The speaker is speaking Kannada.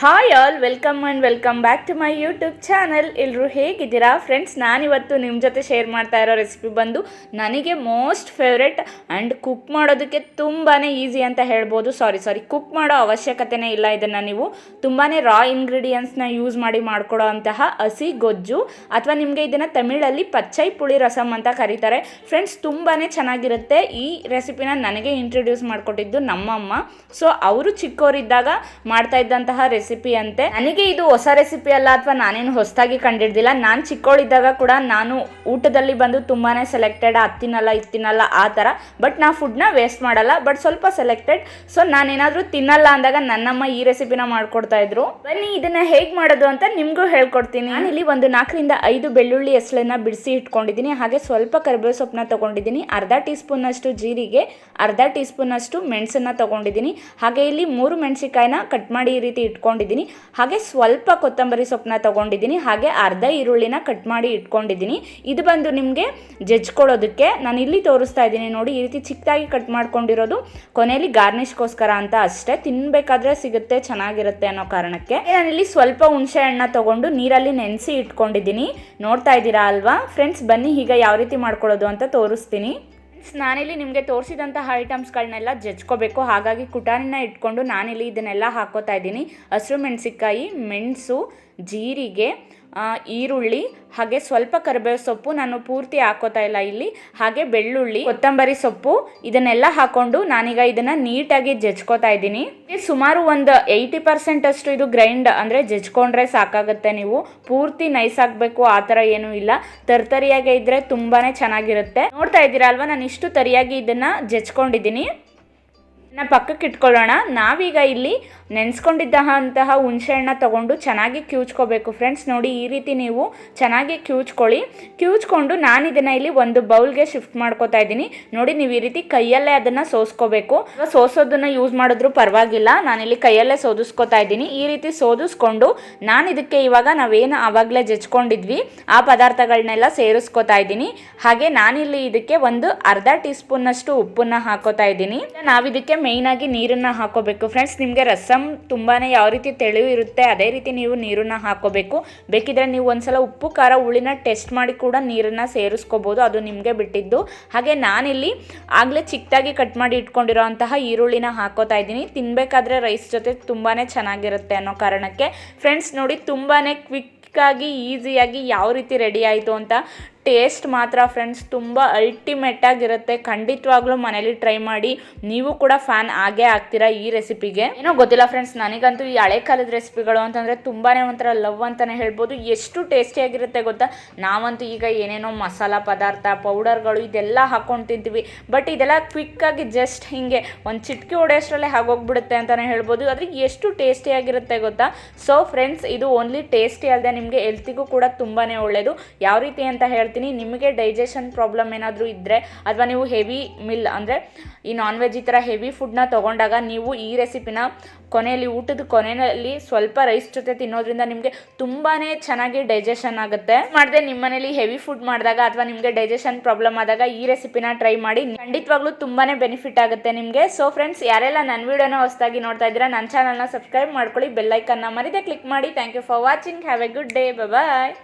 Hi all welcome and welcome back to my YouTube channel ಎಲ್ಲರೂ ಹೇಗಿದ್ದೀರಾ? ಫ್ರೆಂಡ್ಸ್ ನಾನಿವತ್ತು ನಿಮ್ಮ ಜೊತೆ ಶೇರ್ ಮಾಡ್ತಾ ಇರೋ ರೆಸಿಪಿ ಬಂದು ನನಗೆ ಮೋಸ್ಟ್ ಫೇವ್ರೆಟ್ ಆ್ಯಂಡ್ ಕುಕ್ ಮಾಡೋದಕ್ಕೆ ತುಂಬಾ ಈಸಿ ಅಂತ ಹೇಳ್ಬೋದು. ಸಾರಿ ಸಾರಿ ಕುಕ್ ಮಾಡೋ ಅವಶ್ಯಕತೆನೇ ಇಲ್ಲ ಇದನ್ನು ನೀವು. ತುಂಬಾ ರಾ ಇಂಗ್ರೀಡಿಯೆಂಟ್ಸ್ನ ಯೂಸ್ ಮಾಡಿ ಮಾಡ್ಕೊಡೋ ಅಂತಹ ಹಸಿ ಗೊಜ್ಜು ಅಥವಾ ನಿಮಗೆ ಇದನ್ನು ತಮಿಳಲ್ಲಿ ಪಚ್ಚೈ ಪುಳಿ ರಸಮ್ ಅಂತ ಕರೀತಾರೆ. ಫ್ರೆಂಡ್ಸ್ ತುಂಬಾ ಚೆನ್ನಾಗಿರುತ್ತೆ. ಈ ರೆಸಿಪಿನ ನನಗೆ ಇಂಟ್ರೊಡ್ಯೂಸ್ ಮಾಡಿಕೊಟ್ಟಿದ್ದು ನಮ್ಮಮ್ಮ. ಸೊ ಅವರು ಚಿಕ್ಕವರಿದ್ದಾಗ ಮಾಡ್ತಾ ಇದ್ದಂತಹ ರೆಸಿಪಿ ಅಂತೆ. ನನಗೆ ಇದು ಹೊಸ ರೆಸಿಪಿ ಅಲ್ಲ ಅಥವಾ ನಾನೇನು ಹೊಸದಾಗಿ ಕಂಡಿಡ್ದಿಲ್ಲ. ನಾನು ಚಿಕ್ಕವಳಿದ್ದಾಗ ಕೂಡ ನಾನು ಊಟದಲ್ಲಿ ಬಂದು ತುಂಬಾನೇ ಸೆಲೆಕ್ಟೆಡ್ ಹತ್ತಿನಲ್ಲ ಇತ್ತಿನಲ್ಲ ಆ ಥರ. ಬಟ್ ನಾ ಫುಡ್ನ ವೇಸ್ಟ್ ಮಾಡಲ್ಲ. ಬಟ್ ಸ್ವಲ್ಪ ಸೆಲೆಕ್ಟೆಡ್ ಸೊ ನಾನೇನಾದರೂ ತಿನ್ನಲ್ಲ ಅಂದಾಗ ನನ್ನಮ್ಮ ಈ ರೆಸಿಪಿನ ಮಾಡ್ಕೊಡ್ತಾ ಇದ್ರು. ಬನ್ನಿ, ಇದನ್ನ ಹೇಗೆ ಮಾಡೋದು ಅಂತ ನಿಮಗೂ ಹೇಳ್ಕೊಡ್ತೀನಿ. ಇಲ್ಲಿ ಒಂದು ನಾಲ್ಕರಿಂದ ಐದು ಬೆಳ್ಳುಳ್ಳಿ ಹೆಸಳನ್ನ ಬಿಡಿಸಿ ಇಟ್ಕೊಂಡಿದ್ದೀನಿ. ಹಾಗೆ ಸ್ವಲ್ಪ ಕರಿಬೇವು ಸೊಪ್ಪನ್ನ ತಗೊಂಡಿದ್ದೀನಿ. ಅರ್ಧ ಟೀ ಸ್ಪೂನಷ್ಟು ಜೀರಿಗೆ, ಅರ್ಧ ಟೀ ಸ್ಪೂನಷ್ಟು ಮೆಣಸನ್ನ ತಗೊಂಡಿದ್ದೀನಿ. ಹಾಗೆ ಇಲ್ಲಿ ಮೂರು ಮೆಣಸಿಕಾಯಿನ ಕಟ್ ಮಾಡಿ ಈ ರೀತಿ ಇಟ್ಕೊಂಡಿದ್ದೀನಿ ಹಾಗೆ ಸ್ವಲ್ಪ ಕೊತ್ತಂಬರಿ ಸೊಪ್ಪನ್ನ ತಗೊಂಡಿದ್ದೀನಿ. ಹಾಗೆ ಅರ್ಧ ಈರುಳ್ಳಿನ ಕಟ್ ಮಾಡಿ ಇಟ್ಕೊಂಡಿದ್ದೀನಿ. ಇದು ಬಂದು ನಿಮಗೆ ಜಜ್ಕೊಳ್ಳೋದಕ್ಕೆ ನಾನು ಇಲ್ಲಿ ತೋರಿಸ್ತಾ ಇದ್ದೀನಿ ನೋಡಿ, ಈ ರೀತಿ ಚಿಕ್ಕದಾಗಿ ಕಟ್ ಮಾಡ್ಕೊಂಡಿರೋದು. ಕೊನೆಯಲ್ಲಿ ಗಾರ್ನಿಷ್ಗೋಸ್ಕರ ಅಂತ ಅಷ್ಟೇ. ತಿನ್ಬೇಕಾದ್ರೆ ಸಿಗುತ್ತೆ, ಚೆನ್ನಾಗಿರುತ್ತೆ ಅನ್ನೋ ಕಾರಣಕ್ಕೆ. ನಾನಿಲ್ಲಿ ಸ್ವಲ್ಪ ಹುಣಸೆ ಹಣ್ಣ ತಗೊಂಡು ನೀರಲ್ಲಿ ನೆನೆಸಿ ಇಟ್ಕೊಂಡಿದ್ದೀನಿ. ನೋಡ್ತಾ ಇದ್ದೀರಾ ಅಲ್ವಾ? ಫ್ರೆಂಡ್ಸ್ ಬನ್ನಿ ಈಗ ಯಾವ ರೀತಿ ಮಾಡ್ಕೊಳ್ಳೋದು ಅಂತ ತೋರಿಸ್ತೀನಿ. ನಾನಿಲ್ಲಿ ನಿಮಗೆ ತೋರಿಸಿದಂತಹ ಐಟಮ್ಸ್ಗಳನ್ನೆಲ್ಲ ಜಜ್ಕೋಬೇಕು. ಹಾಗಾಗಿ ಕುಟಾನಿನ ಇಟ್ಕೊಂಡು ನಾನಿಲ್ಲಿ ಇದನ್ನೆಲ್ಲ ಹಾಕೋತಾ ಇದ್ದೀನಿ. ಹಸಿರು ಮೆಣಸಿನ್ಕಾಯಿ, ಮೆಣಸು, ಜೀರಿಗೆ ಈರುಳ್ಳಿ, ಹಾಗೆ ಸ್ವಲ್ಪ ಕರಿಬೇವು ಸೊಪ್ಪು ನಾನು ಪೂರ್ತಿ ಹಾಕೋತಾ ಇಲ್ಲ ಇಲ್ಲಿ. ಹಾಗೆ ಬೆಳ್ಳುಳ್ಳಿ, ಕೊತ್ತಂಬರಿ ಸೊಪ್ಪು, ಇದನ್ನೆಲ್ಲ ಹಾಕೊಂಡು ನಾನೀಗ ಇದನ್ನ ನೀಟಾಗಿ ಜಜ್ಕೋತಾ ಇದ್ದೀನಿ. ಇದು ಸುಮಾರು ಒಂದು ಏಯ್ಟಿ ಪರ್ಸೆಂಟ್ ಅಷ್ಟು ಇದು ಗ್ರೈಂಡ್ ಅಂದರೆ ಜಜ್ಕೊಂಡ್ರೆ ಸಾಕಾಗುತ್ತೆ ನೀವು. ಪೂರ್ತಿ ನೈಸ್ ಆಗಬೇಕು, ಆ ಥರ ಏನೂ ಇಲ್ಲ. ತರ್ತರಿಯಾಗೆ ಇದ್ರೆ ತುಂಬಾನೇ ಚೆನ್ನಾಗಿರುತ್ತೆ. ನೋಡ್ತಾ ಇದ್ದೀರಾ ಅಲ್ವಾ? ನಾನು ಇಷ್ಟು ತರಿಯಾಗಿ ಇದನ್ನ ಜಜ್ಕೊಂಡಿದ್ದೀನಿ. ನಾ ಪಕ್ಕಕ್ಕೆ ಇಟ್ಕೊಳ್ಳೋಣ. ನಾವೀಗ ಇಲ್ಲಿ ನೆನೆಸ್ಕೊಂಡಿದ್ದಂತಹ ಹುಣಸೆಹಣ್ಣ ತಗೊಂಡು ಚೆನ್ನಾಗಿ ಕ್ಯೂಚ್ಕೋಬೇಕು ಫ್ರೆಂಡ್ಸ್. ನೋಡಿ, ಈ ರೀತಿ ನೀವು ಚೆನ್ನಾಗಿ ಕ್ಯೂಚ್ಕೊಳ್ಳಿ. ಕ್ಯೂಚ್ಕೊಂಡು ನಾನು ಇದನ್ನು ಇಲ್ಲಿ ಒಂದು ಬೌಲ್ಗೆ ಶಿಫ್ಟ್ ಮಾಡ್ಕೋತಾ ಇದ್ದೀನಿ. ನೋಡಿ, ನೀವು ಈ ರೀತಿ ಕೈಯಲ್ಲೇ ಅದನ್ನು ಸೋಸ್ಕೋಬೇಕು. ಸೋಸೋದನ್ನ ಯೂಸ್ ಮಾಡಿದ್ರು ಪರವಾಗಿಲ್ಲ. ನಾನಿಲ್ಲಿ ಕೈಯಲ್ಲೇ ಸೋದಿಸ್ಕೋತಾ ಇದ್ದೀನಿ. ಈ ರೀತಿ ಸೋದಿಸ್ಕೊಂಡು ನಾನು ಇದಕ್ಕೆ ಇವಾಗ ನಾವೇನು ಆವಾಗಲೇ ಜಚ್ಕೊಂಡಿದ್ವಿ ಆ ಪದಾರ್ಥಗಳನ್ನೆಲ್ಲ ಸೇರಿಸ್ಕೋತಾ ಇದ್ದೀನಿ. ಹಾಗೆ ನಾನಿಲ್ಲಿ ಇದಕ್ಕೆ ಒಂದು ಅರ್ಧ ಟೀ ಸ್ಪೂನ್ನಷ್ಟು ಉಪ್ಪನ್ನ ಹಾಕೋತಾ ಇದ್ದೀನಿ. ನಾವಿದಕ್ಕೆ ಮೇಯ್ನ್ ಆಗಿ ನೀರನ್ನ ಹಾಕೋಬೇಕು. ಫ್ರೆಂಡ್ಸ್ ನಿಮಗೆ ರಸಮ್ ತುಂಬಾ ಯಾವ ರೀತಿ ತೆಳು ಇರುತ್ತೆ, ಅದೇ ರೀತಿ ನೀವು ನೀರನ್ನ ಹಾಕೋಬೇಕು. ಬೇಕಿದ್ರೆ ನೀವು ಒಂದ್ಸಲ ಉಪ್ಪು, ಖಾರ, ಹುಳಿನ ಟೆಸ್ಟ್ ಮಾಡಿ ಕೂಡ ನೀರನ್ನು ಸೇರಿಸ್ಕೋಬೋದು. ಅದು ನಿಮಗೆ ಬಿಟ್ಟಿದ್ದು. ಹಾಗೆ ನಾನಿಲ್ಲಿ ಆಗಲೇ ಚಿಕ್ಕದಾಗಿ ಕಟ್ ಮಾಡಿ ಇಟ್ಕೊಂಡಿರೋ ಅಂತಹ ಈರುಳ್ಳಿನ ಹಾಕೋತಾ ಇದ್ದೀನಿ. ತಿನ್ನಬೇಕಾದ್ರೆ ರೈಸ್ ಜೊತೆ ತುಂಬಾ ಚೆನ್ನಾಗಿರುತ್ತೆ ಅನ್ನೋ ಕಾರಣಕ್ಕೆ. ಫ್ರೆಂಡ್ಸ್ ನೋಡಿ, ತುಂಬಾನೇ ಕ್ವಿಕ್ಕಾಗಿ ಈಸಿಯಾಗಿ ಯಾವ ರೀತಿ ರೆಡಿ ಆಯಿತು ಅಂತ ಟೇಸ್ಟ್ ಮಾತ್ರ ಫ್ರೆಂಡ್ಸ್ ತುಂಬ ಅಲ್ಟಿಮೇಟ್ ಆಗಿರುತ್ತೆ. ಖಂಡಿತವಾಗ್ಲೂ ಮನೇಲಿ ಟ್ರೈ ಮಾಡಿ. ನೀವು ಕೂಡ ಫ್ಯಾನ್ ಆಗೇ ಆಗ್ತೀರಾ ಈ ರೆಸಿಪಿಗೆ ಏನೋ ಗೊತ್ತಿಲ್ಲ ಫ್ರೆಂಡ್ಸ್ ನನಗಂತೂ ಈ ಹಳೆ ಕಾಲದ ರೆಸಿಪಿಗಳು ಅಂತಂದರೆ ತುಂಬಾ ಒಂಥರ ಲವ್ ಅಂತಲೇ ಹೇಳ್ಬೋದು. ಎಷ್ಟು ಟೇಸ್ಟಿಯಾಗಿರುತ್ತೆ ಗೊತ್ತಾ? ನಾವಂತೂ ಈಗ ಏನೇನೋ ಮಸಾಲ ಪದಾರ್ಥ ಪೌಡರ್ಗಳು ಇದೆಲ್ಲ ಹಾಕೊಂಡು ತಿಂತೀವಿ. ಬಟ್ ಇದೆಲ್ಲ ಕ್ವಿಕ್ಕಾಗಿ ಜಸ್ಟ್ ಹಿಂಗೆ ಒಂದು ಚಿಟ್ಕಿ ಹೊಡೆಯೋಷ್ಟರಲ್ಲೇ ಆಗೋಗ್ಬಿಡುತ್ತೆ ಅಂತಲೇ ಹೇಳ್ಬೋದು. ಆದರೆ ಎಷ್ಟು ಟೇಸ್ಟಿಯಾಗಿರುತ್ತೆ ಗೊತ್ತಾ? ಸೊ ಫ್ರೆಂಡ್ಸ್ ಇದು ಓನ್ಲಿ ಟೇಸ್ಟಿ ಅಲ್ಲದೆ ನಿಮಗೆ ಹೆಲ್ತಿಗೂ ಕೂಡ ತುಂಬಾ ಒಳ್ಳೆಯದು ಯಾವ ರೀತಿ ಅಂತ ಹೇಳ್ತೀನಿ, ನಿಮಗೆ ಡೈಜೆಷನ್ ಪ್ರಾಬ್ಲಮ್ ಏನಾದರೂ ಇದ್ದರೆ ಅಥವಾ ನೀವು ಹೆವಿ ಮಿಲ್ ಅಂದರೆ ಈ ನಾನ್ ವೆಜ್ ಈ ಥರ ಹೆವಿ ಫುಡ್ನ ತೊಗೊಂಡಾಗ ನೀವು ಈ ರೆಸಿಪಿನ ಕೊನೆಯಲ್ಲಿ, ಊಟದ ಕೊನೆಯಲ್ಲಿ ಸ್ವಲ್ಪ ರೈಸ್ ಜೊತೆ ತಿನ್ನೋದ್ರಿಂದ ನಿಮಗೆ ತುಂಬಾ ಚೆನ್ನಾಗಿ ಡೈಜೆಷನ್ ಆಗುತ್ತೆ. ಮಾಡಿದೆ ನಿಮ್ಮ ಮನೇಲಿ ಹೆವಿ ಫುಡ್ ಮಾಡಿದಾಗ ಅಥವಾ ನಿಮಗೆ ಡೈಜೆಷನ್ ಪ್ರಾಬ್ಲಮ್ ಆದಾಗ ಈ ರೆಸಿಪಿನ ಟ್ರೈ ಮಾಡಿ, ಖಂಡಿತವಾಗ್ಲೂ ತುಂಬಾ ಬೆನಿಫಿಟ್ ಆಗುತ್ತೆ ನಿಮಗೆ. ಸೊ ಫ್ರೆಂಡ್ಸ್ ಯಾರೆಲ್ಲ ನನ್ನ ವಿಡಿಯೋನ ಹೊಸದಾಗಿ ನೋಡ್ತಾ ಇದ್ದೀರಾ ನನ್ನ ಚಾನಲ್ನ ಸಬ್ಸ್ಕ್ರೈಬ್ ಮಾಡ್ಕೊಳ್ಳಿ ಬೆಲ್ಲೈಕನ್ನ ಮರಿದೆ ಕ್ಲಿಕ್ ಮಾಡಿ. Thank you for watching have a good day bye